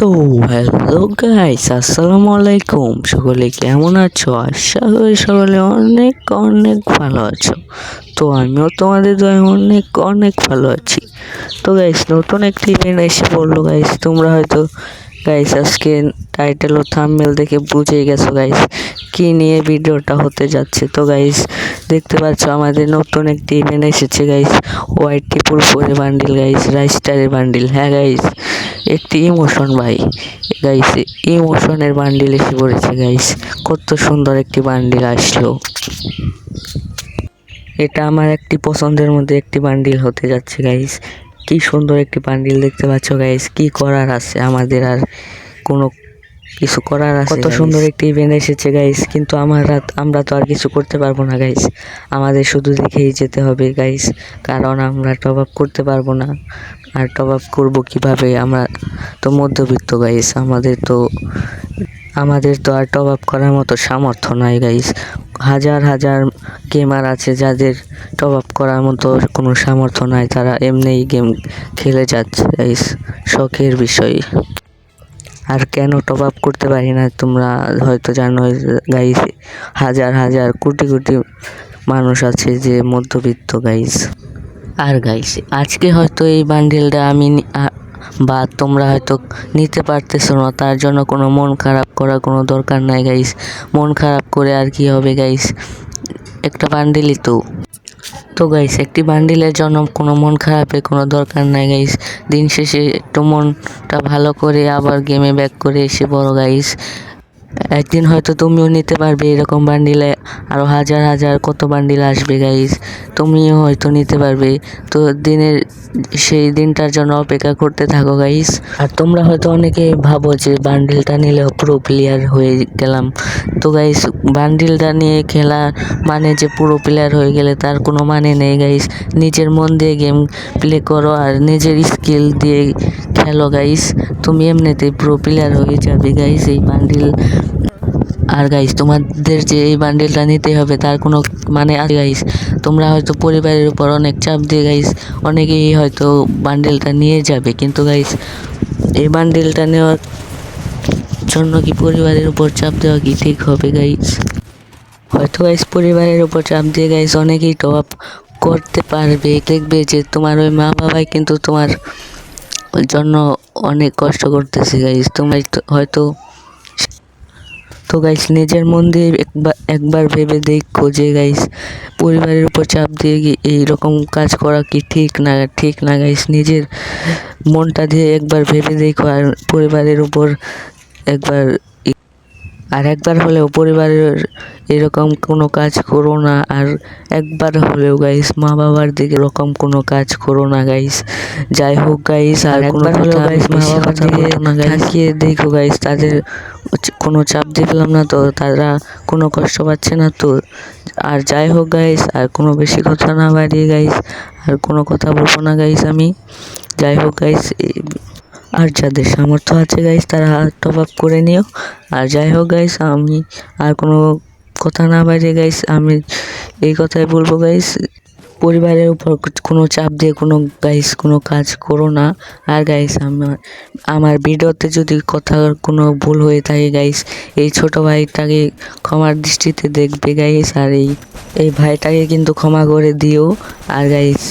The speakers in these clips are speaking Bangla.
তো হ্যালো গাইস আসসালামু আলাইকুম সকলে কেমন আছো? আশা করি সকলে অনেক অনেক ভালো আছো। তো আমিও তোমাদের দয় অনেক অনেক ভালো আছি। তো গাইস নতুন একটি ইভেন্ট এসে পড়ল গাইস তোমরা হয়তো গাইস আজকে টাইটেল ও থাম্বনেল দেখে বুঝে গেছো গাইস কি নিয়ে ভিডিওটা হতে যাচ্ছে। তো গাইস দেখতে পাচ্ছ আমাদের নতুন একটি ইভেন্ট এসেছে গাইস হোয়াইট টিপুর পরে বান্ডিল গাইস রাইস্টারের বান্ডিল হ্যাঁ গাইস একটি ইমোশন ভাই। গাইস ইমোশনের বান্ডিল এসে পড়েছে গাইস কত সুন্দর একটি বান্ডিল আসলো। এটা আমার একটি পছন্দের মধ্যে একটি বান্ডিল হতে যাচ্ছে গাইস কি সুন্দর একটি বান্ডিল দেখতে পাচ্ছ গাইস কি করার আছে আমাদের আর কোনো কিছু করার আছে কত সুন্দর একটি ইভেন্ট এসেছে গাইস কিন্তু আমরা আমরা তো আর কিছু করতে পারব না গাইস আমাদের শুধু দেখেই যেতে হবে গাইস কারণ আমরা টপ আপ করতে পারব না। আর টপ আপ করব কীভাবে? আমরা তো মধ্যবিত্ত গাইস আমাদের তো আমাদের তো আর টপ আপ করার মতো সামর্থ্য নাই গাইস হাজার হাজার গেমার আছে যাদের টপ আপ করার মতো কোনো সামর্থ্য নাই। তারা এমনিই গেম খেলে যাচ্ছে গাইস শখের বিষয়। আর কেন টপ আপ করতে পারি না? তোমরা হয়তো জানো গাইস হাজার হাজার, কোটি কোটি মানুষ আছে যে মধ্যবিত্ত গাইস আর গাইস আজকে হয়তো এই বান্ডিলটা আমি বা তোমরা হয়তো নিতে পারতেছো না, তার জন্য কোনো মন খারাপ করার কোনো দরকার নাই গাইস মন খারাপ করে আর কি হবে গাইস একটা বান্ডিলই তো। তো গাইস একটি বান্ডিলের জন্য কোনো মন খারাপের কোনো দরকার নাই গাইস দিন শেষে একটু মনটা ভালো করে আবার গেমে ব্যাক করে এসে বড় গাইস একদিন হয়তো তুমিও নিতে পারবে এরকম বান্ডিলে। আরও হাজার হাজার কত বান্ডিল আসবে গাইস তুমিও হয়তো নিতে পারবে। তো দিনের, সেই দিনটার জন্য অপেক্ষা করতে থাকো গাইস আর তোমরা হয়তো অনেকে ভাবো যে বান্ডিলটা নিলেও পুরো প্লেয়ার হয়ে গেলাম। তো গাইস বান্ডিলটা নিয়ে খেলা মানে যে পুরো প্লেয়ার হয়ে গেলে তার কোনো মানে নেই গাইস নিজের মন দিয়ে গেম প্লে করো আর নিজের স্কিল দিয়ে খেলো গাইস তুমি এমনিতেই প্রো প্লেয়ার হয়ে যাবে গাইস এই বান্ডিল আর গাইস তোমাদের যে এই বান্ডেলটা নিতে হবে তার কোনো মানে আছে গাইস তোমরা হয়তো পরিবারের উপর অনেক চাপ দিয়ে গাইস অনেকেই হয়তো বান্ডেলটা নিয়ে যাবে। কিন্তু গাইস এই বান্ডেলটা নেওয়ার জন্য কি পরিবারের উপর চাপ দেওয়া কি ঠিক হবে গাইস হয়তো গাইস পরিবারের উপর চাপ দিয়ে গাইস অনেকেই টপ করতে পারবে। দেখবে যে তোমার ওই মা বাবাই কিন্তু তোমার জন্য অনেক কষ্ট করতেছি গাইস তোমরা হয়তো তো গাইস নিজের মন দিয়ে একবার একবার ভেবে দেখো যে গাইস পরিবারের উপর চাপ দিয়ে এইরকম কাজ করা কি ঠিক না ঠিক না গাইস নিজের মনটা দিয়ে একবার ভেবে দেখো আর পরিবারের উপর একবার আর একবার হলেও পরিবারের এরকম কোনো কাজ করো না। আর একবার হলেও গাইস মা বাবার দিকে এরকম কোনো কাজ করো না গাইস যাই হোক গাইস আর একবার হলেও গাইস মা বাবার দিকে তাকিয়ে দেখো গাইস তাদের কোনো চাপ দিলাম না তো তারা কোনো কষ্ট পাচ্ছে না তো। আর যাই হোক গাইস আর কোনো বেশি কথা না বাড়িয়ে গাইস আর কোনো কথা বলব না গাইস আমি। যাই হোক গাইস আর যাদের সামর্থ্য আছে গাইস তারা টপ আপ করে নিও। আর যাই হোক গাইস আমি আর কোনো কথা না বাড়িয়ে গাইস আমি এই কথাই বলব গাইস পরিবারের উপর কোনো চাপ দিয়ে কোনো গাইস কোনো কাজ করো না। আর গাইস আমার আমার ভিডিওতে যদি কথা, কোনো ভুল হয়ে থাকে গাইস এই ছোট ভাইটাকে ক্ষমার দৃষ্টিতে দেখবে গাইস আর এই এই ভাইটাকে কিন্তু ক্ষমা করে দিও। আর গাইস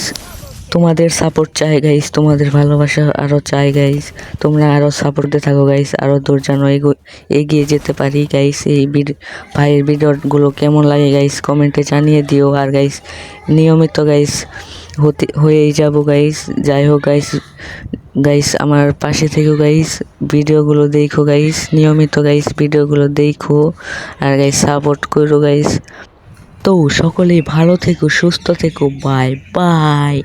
তোমাদের সাপোর্ট চাই গাইস তোমাদের ভালোবাসা আরও চাই গাইস তোমরা আরও সাপোর্টে থাকো গাইস আরও দূর যেন এগো- এগিয়ে যেতে পারি গাইস এই ভাইয়ের ভিডিওগুলো কেমন লাগে গাইস কমেন্টে জানিয়ে দিও। আর গাইস নিয়মিত গাইস হতে, হয়েই যাব গাইস যাই হোক গাইস গাইস আমার পাশে থেকো গাইস ভিডিওগুলো দেখো গাইস নিয়মিত গাইস ভিডিওগুলো দেখো। আর গাইস সাপোর্ট করো গাইস তো সকলেই ভালো থেকো, সুস্থ থেকো। Bye bye